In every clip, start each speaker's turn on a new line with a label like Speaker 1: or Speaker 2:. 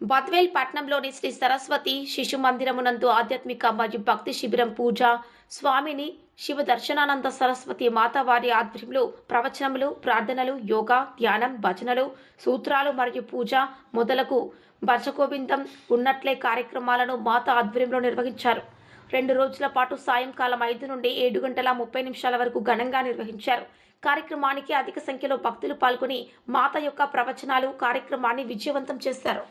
Speaker 1: బద్వేల్ పట్నంలోని శ్రీ సరస్వతి శిశు మందిరమునందు ఆధ్యాత్మిక మరియు భక్తి శిబిరం పూజ స్వామిని శివ దర్శనానంద సరస్వతి మాతావారి ఆధ్వర్యంలో ప్రవచనములు ప్రార్థనలు యోగా ధ్యానం భజనలు సూత్రాలు మరియు పూజ మొదలకు భజగోవిందం ఉన్నట్లే కార్యక్రమాలను మాత ఆధ్వర్యంలో నిర్వహించారు. రెండు రోజుల పాటు సాయంకాలం ఐదు నుండి ఏడు గంటల ముప్పై నిమిషాల వరకు ఘనంగా నిర్వహించారు. కార్యక్రమానికి అధిక సంఖ్యలో భక్తులు పాల్గొని మాత యొక్క ప్రవచనాలు కార్యక్రమాన్ని విజయవంతం చేశారు.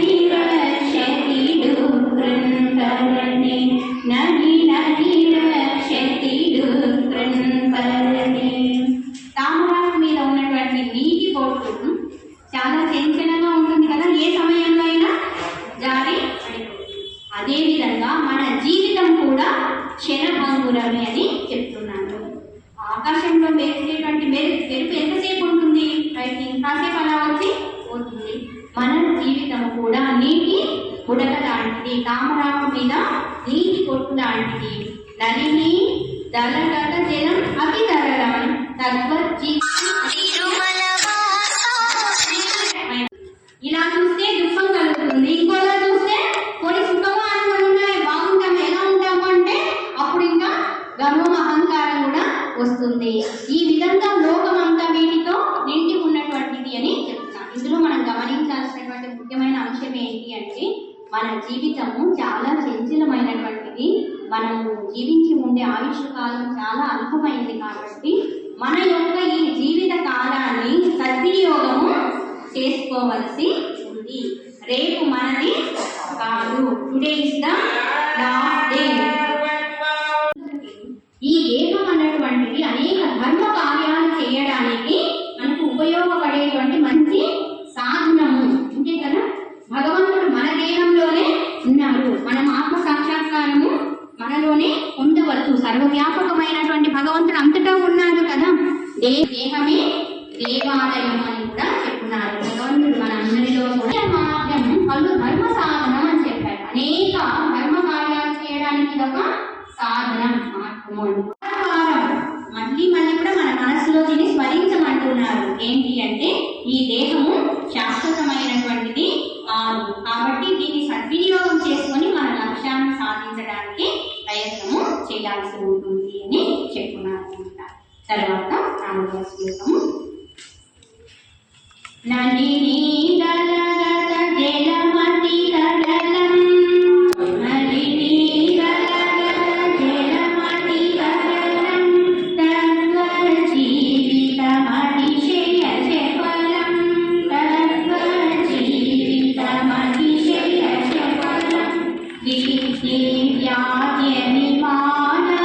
Speaker 2: మీద చాలా సెన్సిటివ్ క్షణభంగురమే అని చెప్తున్నాను ఆకాశంలో మెరిసేటువంటి మెరు మెరుపు ఎంతసేపు ఉంటుంది? రైట్ కాసేపు అలా వచ్చి పోతుంది. మన జీవితం కూడా నీటి బుడగ లాంటిది తామరాకు మీద నీటి పొట్టు లాంటిది. నలిని దళగత జలం అతి తరలం తద్వజ్జీ ఇలా వస్తుంది. ఈ విధంగా లోకం అంతా వీటితో నిండి ఉన్నటువంటిది అని చెప్తున్నాను ఇందులో మనం గమనించాల్సినటువంటి ముఖ్యమైన అంశం ఏంటి అంటే మన జీవితము చాలా చంచలమైనటువంటిది. మనము జీవించి ఉండే ఆయుష్ కాలం చాలా అల్పమైంది కాబట్టి మన యొక్క ఈ జీవిత కాలాన్ని సద్వినియోగము చేసుకోవలసి ఉంది. రేపు మనది కాదు. Today is the last day ఈ దేహం అనేక ధర్మ కార్యాలు చేయడానికి మనకు ఉపయోగపడేటువంటి మంచి సాధనము. అంతే కదా? భగవంతుడు మన దేహంలోనే ఉన్నారు మనం ఆత్మ సాక్షాత్కారము మనలోనే పొందవచ్చు. సర్వవ్యాపకమైనటువంటి భగవంతుడు అంతటా ఉన్నారు కదా? దే దేహమే దేవాలయం అని కూడా చెప్తున్నారు. భగవంతుడు మన అందరిలో కూడా మార్గం పలు ధర్మ సాధనం అని చెప్పారు అనేక ధర్మ కార్యాలు చేయడానికి ఇది ఒక సాధన మార్గము అని. వారం మళ్ళీ మళ్ళీ కూడా మన మనసులో దీన్ని స్మరించమంటున్నారు ఏంటి అంటే ఈ దేహము శాశ్వతమైనటువంటిది కాదు కాబట్టి దీన్ని సద్వినియోగం చేసుకొని మన లక్ష్యాన్ని సాధించడానికి ప్రయత్నము చేయాల్సి ఉంటుంది అని చెప్పున్నారు తర్వాత నాలుగవ శ్లోకము నలిని